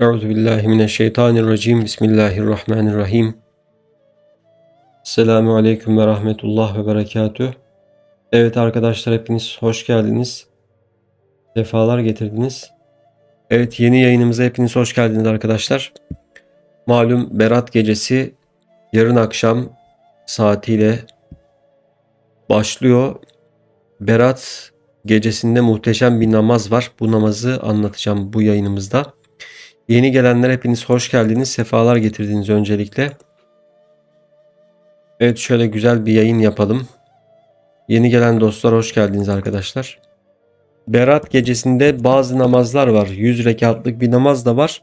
Euzu billahi mineşşeytanirracim. Bismillahirrahmanirrahim. Selamun aleyküm ve rahmetullah ve berekatüh. Evet arkadaşlar hepiniz hoş geldiniz. Defalar getirdiniz. Evet yeni yayınımıza hepiniz hoş geldiniz arkadaşlar. Malum Berat gecesi yarın akşam saatiyle başlıyor. Berat gecesinde muhteşem bir namaz var. Bu namazı anlatacağım bu yayınımızda. Yeni gelenler hepiniz hoş geldiniz. Sefalar getirdiniz öncelikle. Evet şöyle güzel bir yayın yapalım. Yeni gelen dostlar hoş geldiniz arkadaşlar. Berat gecesinde bazı namazlar var. 100 rekatlık bir namaz da var.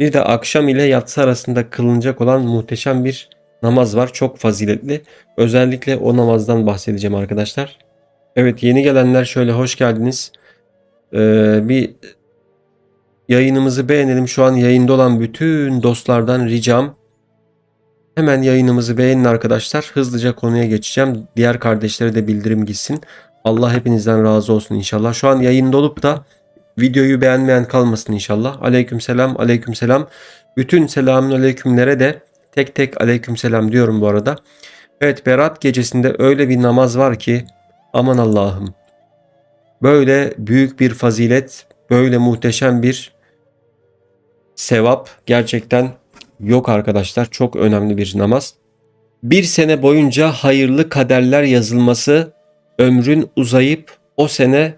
Bir de akşam ile yatsı arasında kılınacak olan muhteşem bir namaz var. Çok faziletli. Özellikle o namazdan bahsedeceğim arkadaşlar. Evet yeni gelenler şöyle hoş geldiniz. Ee, bir yayınımızı beğenelim. Şu an yayında olan bütün dostlardan ricam hemen yayınımızı beğenin arkadaşlar. Hızlıca konuya geçeceğim. Diğer kardeşlere de bildirim gitsin. Allah hepinizden razı olsun inşallah. Şu an yayında olup da videoyu beğenmeyen kalmasın inşallah. Aleyküm selam, aleyküm selam. Bütün selamün aleykümlere de tek tek aleyküm selam diyorum bu arada. Evet Berat gecesinde öyle bir namaz var ki aman Allah'ım. Böyle büyük bir fazilet, böyle muhteşem bir sevap gerçekten yok arkadaşlar. Çok önemli bir namaz. Bir sene boyunca hayırlı kaderler yazılması, ömrün uzayıp o sene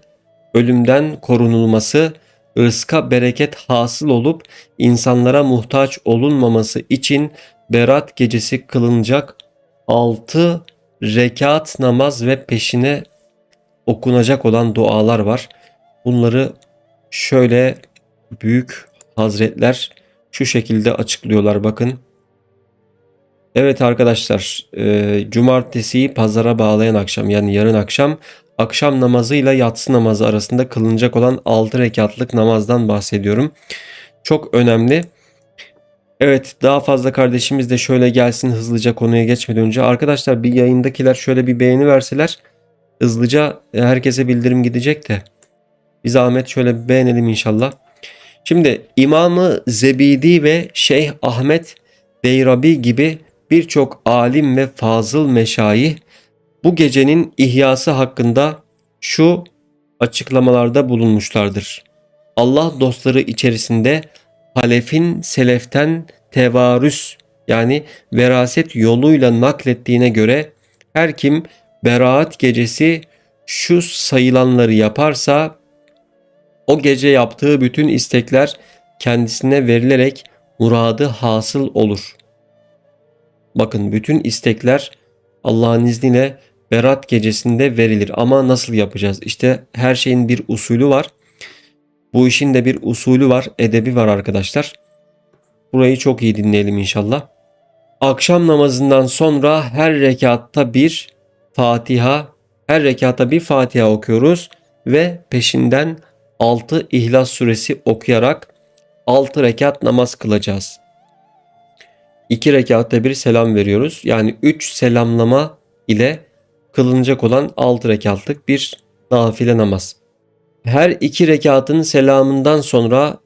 ölümden korunulması, rızka bereket hasıl olup insanlara muhtaç olunmaması için Berat gecesi kılınacak 6 rekat namaz ve peşine okunacak olan dualar var. Bunları şöyle büyük hazretler şu şekilde açıklıyorlar bakın. Evet arkadaşlar e, cumartesiyi pazara bağlayan akşam yani yarın akşam akşam namazıyla yatsı namazı arasında kılınacak olan 6 rekatlık namazdan bahsediyorum. Çok önemli. Evet daha fazla kardeşimiz de şöyle gelsin hızlıca konuya geçmeden önce. Arkadaşlar bir yayındakiler şöyle bir beğeni verseler hızlıca herkese bildirim gidecek de. Bir zahmet şöyle beğenelim inşallah. Şimdi İmamı Zebidi ve Şeyh Ahmet Deyrabi gibi birçok alim ve fazıl meşayih bu gecenin ihyası hakkında şu açıklamalarda bulunmuşlardır. Allah dostları içerisinde halefin seleften tevarüs yani veraset yoluyla naklettiğine göre her kim beraat gecesi şu sayılanları yaparsa o gece yaptığı bütün istekler kendisine verilerek muradı hasıl olur. Bakın bütün istekler Allah'ın izniyle Berat gecesinde verilir. Ama nasıl yapacağız? İşte her şeyin bir usulü var. Bu işin de bir usulü var, edebi var arkadaşlar. Burayı çok iyi dinleyelim inşallah. Akşam namazından sonra her rekatta bir Fatiha, her rekatta bir Fatiha okuyoruz ve peşinden 6 İhlas suresi okuyarak 6 rekat namaz kılacağız. 2 rekatta bir selam veriyoruz. Yani 3 selamlama ile kılınacak olan 6 rekatlık bir nafile namaz. Her iki rekatın selamından sonra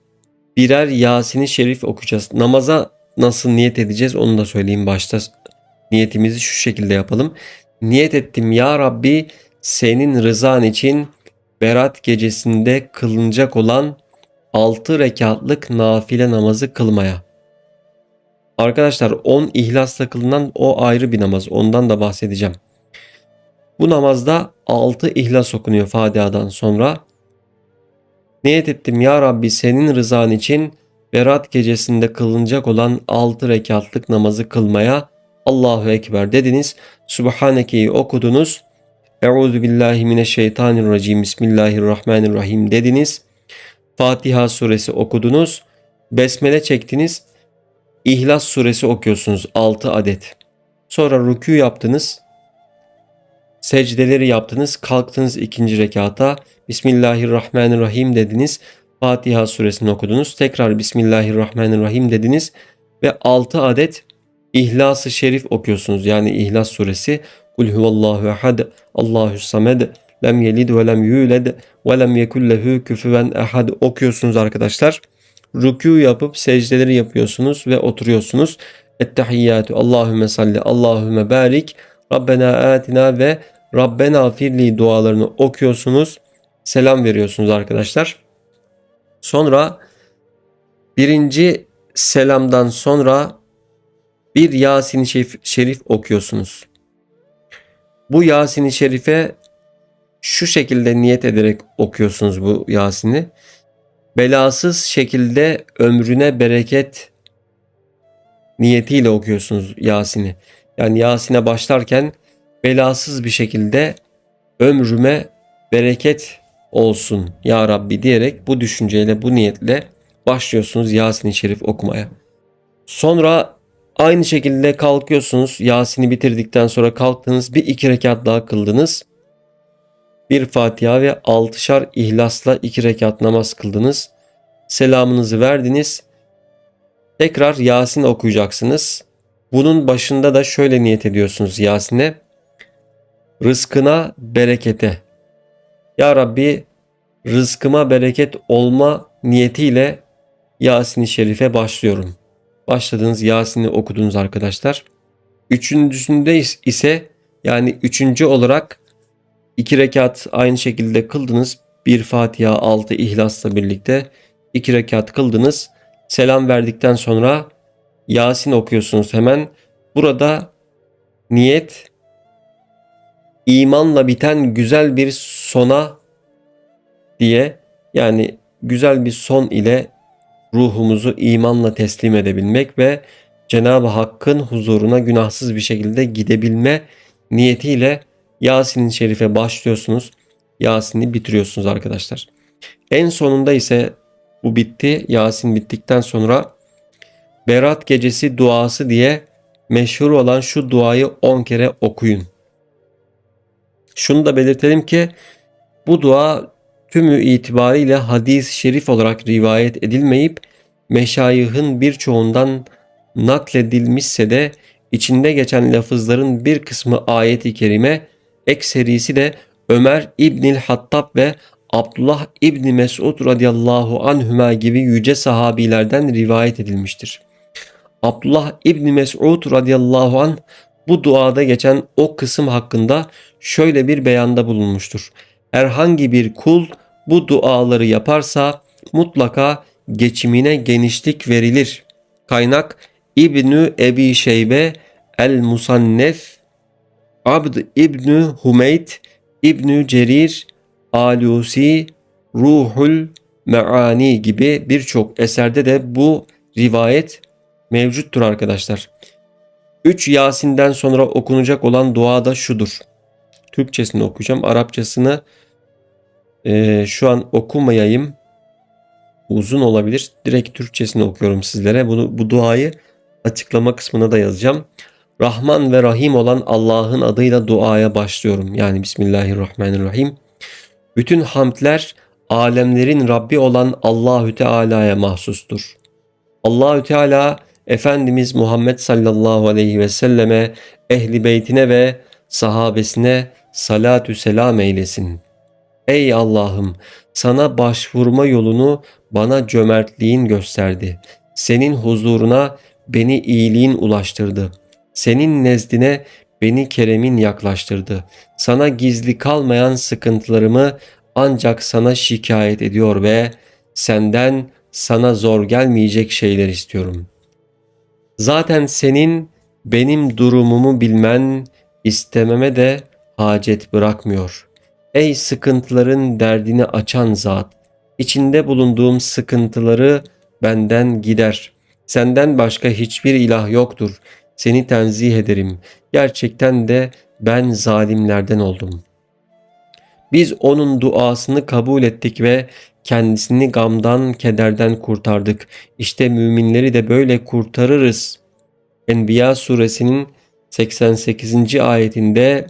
birer Yasin-i Şerif okuyacağız. Namaza nasıl niyet edeceğiz onu da söyleyeyim başta. Niyetimizi şu şekilde yapalım. Niyet ettim ya Rabbi senin rızan için Berat gecesinde kılınacak olan 6 rekatlık nafile namazı kılmaya. Arkadaşlar 10 ihlasla kılınan o ayrı bir namaz. Ondan da bahsedeceğim. Bu namazda 6 ihlas okunuyor Fatiha'dan sonra. Niyet ettim ya Rabbi senin rızan için Berat gecesinde kılınacak olan 6 rekatlık namazı kılmaya Allahu Ekber dediniz. Subhaneke'yi okudunuz. Euzu billahi mineşşeytanirracim. Bismillahirrahmanirrahim dediniz. Fatiha suresi okudunuz. Besmele çektiniz. İhlas suresi okuyorsunuz 6 adet. Sonra rükû yaptınız. Secdeleri yaptınız. Kalktınız ikinci rekata. Bismillahirrahmanirrahim dediniz. Fatiha suresini okudunuz. Tekrar Bismillahirrahmanirrahim dediniz. Ve 6 adet İhlas-ı Şerif okuyorsunuz. Yani İhlas suresi. Kul huvallahu ehad, Allahu samed, lem yelid ve lem yulad ve lem yekul lehu küfüven ehad okuyorsunuz arkadaşlar. rükû yapıp secdeleri yapıyorsunuz ve oturuyorsunuz. Ettehiyyatü Allahümme salli Allahümme barik Rabbena atina ve Rabbena firli dualarını okuyorsunuz. Selam veriyorsunuz arkadaşlar. Sonra birinci selamdan sonra bir Yasin-i Şerif okuyorsunuz. Bu Yasin-i Şerif'e şu şekilde niyet ederek okuyorsunuz bu Yasin'i. Belasız şekilde ömrüne bereket niyetiyle okuyorsunuz Yasin'i. Yani Yasin'e başlarken belasız bir şekilde ömrüme bereket olsun ya Rabbi diyerek bu düşünceyle bu niyetle başlıyorsunuz Yasin-i Şerif okumaya. Sonra aynı şekilde kalkıyorsunuz Yasin'i bitirdikten sonra kalktınız bir iki rekat daha kıldınız. Bir Fatiha ve altışar ihlasla iki rekat namaz kıldınız. Selamınızı verdiniz. Tekrar Yasin okuyacaksınız. Bunun başında da şöyle niyet ediyorsunuz Yasin'e. Rızkına berekete. Ya Rabbi rızkıma bereket olma niyetiyle Yasin-i Şerif'e başlıyorum. Başladığınız Yasin'i okudunuz arkadaşlar. Üçüncüsünde ise yani üçüncü olarak iki rekat aynı şekilde kıldınız. Bir Fatiha altı ihlasla birlikte iki rekat kıldınız. Selam verdikten sonra Yasin okuyorsunuz hemen. Burada niyet imanla biten güzel bir sona diye yani güzel bir son ile ruhumuzu imanla teslim edebilmek ve Cenab-ı Hakk'ın huzuruna günahsız bir şekilde gidebilme niyetiyle Yasin-i Şerif'e başlıyorsunuz. Yasin'i bitiriyorsunuz arkadaşlar. En sonunda ise bu bitti. Yasin bittikten sonra Berat gecesi duası diye meşhur olan şu duayı 10 kere okuyun. Şunu da belirtelim ki bu dua tümü itibariyle hadis-i şerif olarak rivayet edilmeyip meşayihın birçoğundan nakledilmişse de içinde geçen lafızların bir kısmı ayeti kerime, ekserisi de Ömer İbnil Hattab ve Abdullah İbni Mesud radıyallahu anhüma gibi yüce sahabilerden rivayet edilmiştir. Abdullah İbni Mesud radıyallahu anh bu duada geçen o kısım hakkında şöyle bir beyanda bulunmuştur. Herhangi bir kul bu duaları yaparsa mutlaka geçimine genişlik verilir. Kaynak İbnü Ebi Şeybe El Musannef Abd İbnü Humeyt İbnü Cerir Alusi Ruhul Meani gibi birçok eserde de bu rivayet mevcuttur arkadaşlar. 3 Yasin'den sonra okunacak olan dua da şudur. Türkçesini okuyacağım. Arapçasını e, şu an okumayayım. Uzun olabilir. Direkt Türkçesini okuyorum sizlere. Bunu bu duayı açıklama kısmına da yazacağım. Rahman ve Rahim olan Allah'ın adıyla duaya başlıyorum. Yani Bismillahirrahmanirrahim. Bütün hamdler alemlerin Rabbi olan Allahü Teala'ya mahsustur. Allahü Teala Efendimiz Muhammed sallallahu aleyhi ve selleme, ehli beytine ve sahabesine salatü selam eylesin. Ey Allah'ım sana başvurma yolunu bana cömertliğin gösterdi. Senin huzuruna beni iyiliğin ulaştırdı. Senin nezdine beni keremin yaklaştırdı. Sana gizli kalmayan sıkıntılarımı ancak sana şikayet ediyor ve senden sana zor gelmeyecek şeyler istiyorum. Zaten senin benim durumumu bilmen istememe de hacet bırakmıyor. Ey sıkıntıların derdini açan zat, içinde bulunduğum sıkıntıları benden gider. Senden başka hiçbir ilah yoktur. Seni tenzih ederim. Gerçekten de ben zalimlerden oldum. Biz onun duasını kabul ettik ve kendisini gamdan, kederden kurtardık. İşte müminleri de böyle kurtarırız. Enbiya suresinin 88. ayetinde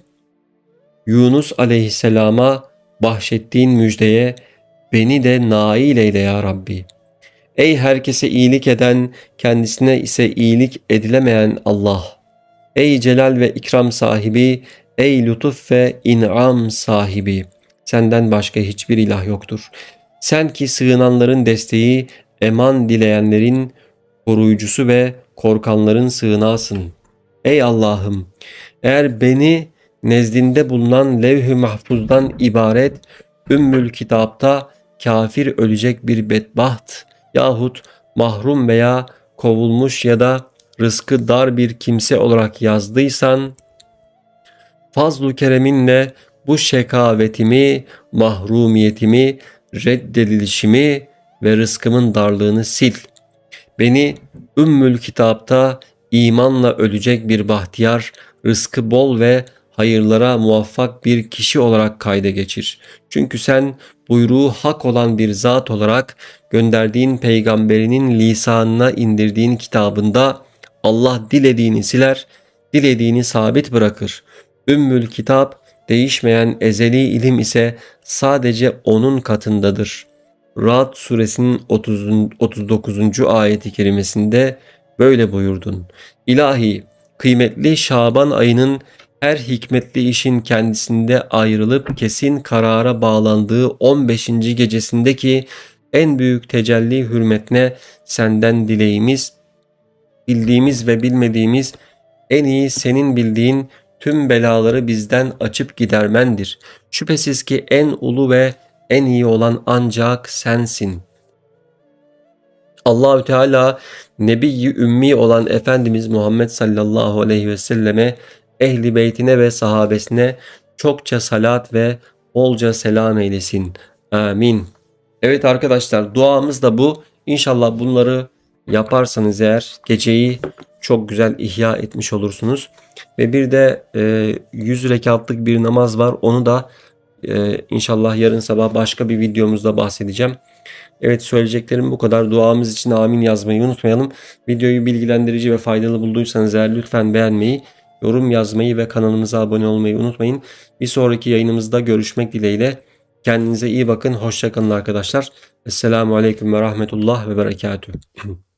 Yunus aleyhisselama bahşettiğin müjdeye beni de nail eyle ya Rabbi. Ey herkese iyilik eden, kendisine ise iyilik edilemeyen Allah. Ey celal ve ikram sahibi, ey lütuf ve in'am sahibi. Senden başka hiçbir ilah yoktur. Sen ki sığınanların desteği, eman dileyenlerin koruyucusu ve korkanların sığınağısın. Ey Allah'ım eğer beni nezdinde bulunan levh-i mahfuzdan ibaret Ümmül Kitap'ta kafir ölecek bir bedbaht yahut mahrum veya kovulmuş ya da rızkı dar bir kimse olarak yazdıysan fazlu kereminle bu şekavetimi, mahrumiyetimi, reddedilişimi ve rızkımın darlığını sil. Beni Ümmül Kitap'ta imanla ölecek bir bahtiyar, rızkı bol ve hayırlara muvaffak bir kişi olarak kayda geçir. Çünkü sen buyruğu hak olan bir zat olarak gönderdiğin peygamberinin lisanına indirdiğin kitabında Allah dilediğini siler, dilediğini sabit bırakır. Ümmül Kitap değişmeyen ezeli ilim ise sadece onun katındadır. Ra'd suresinin 30, 39. ayeti kerimesinde böyle buyurdun. İlahi, kıymetli Şaban ayının her hikmetli işin kendisinde ayrılıp kesin karara bağlandığı 15. gecesindeki en büyük tecelli hürmetine senden dileğimiz, bildiğimiz ve bilmediğimiz en iyi senin bildiğin tüm belaları bizden açıp gidermendir. Şüphesiz ki en ulu ve en iyi olan ancak sensin. Allahü Teala Nebi-i Ümmi olan Efendimiz Muhammed sallallahu aleyhi ve selleme, ehli beytine ve sahabesine çokça salat ve bolca selam eylesin. Amin. Evet arkadaşlar duamız da bu. İnşallah bunları yaparsanız eğer geceyi çok güzel ihya etmiş olursunuz. Ve bir de e, 100 rekatlık bir namaz var. Onu da e, inşallah yarın sabah başka bir videomuzda bahsedeceğim. Evet söyleyeceklerim bu kadar. Duamız için amin yazmayı unutmayalım. Videoyu bilgilendirici ve faydalı bulduysanız eğer lütfen beğenmeyi, yorum yazmayı ve kanalımıza abone olmayı unutmayın. Bir sonraki yayınımızda görüşmek dileğiyle. Kendinize iyi bakın. Hoşçakalın arkadaşlar. Esselamu Aleyküm ve Rahmetullah ve Berekatüh.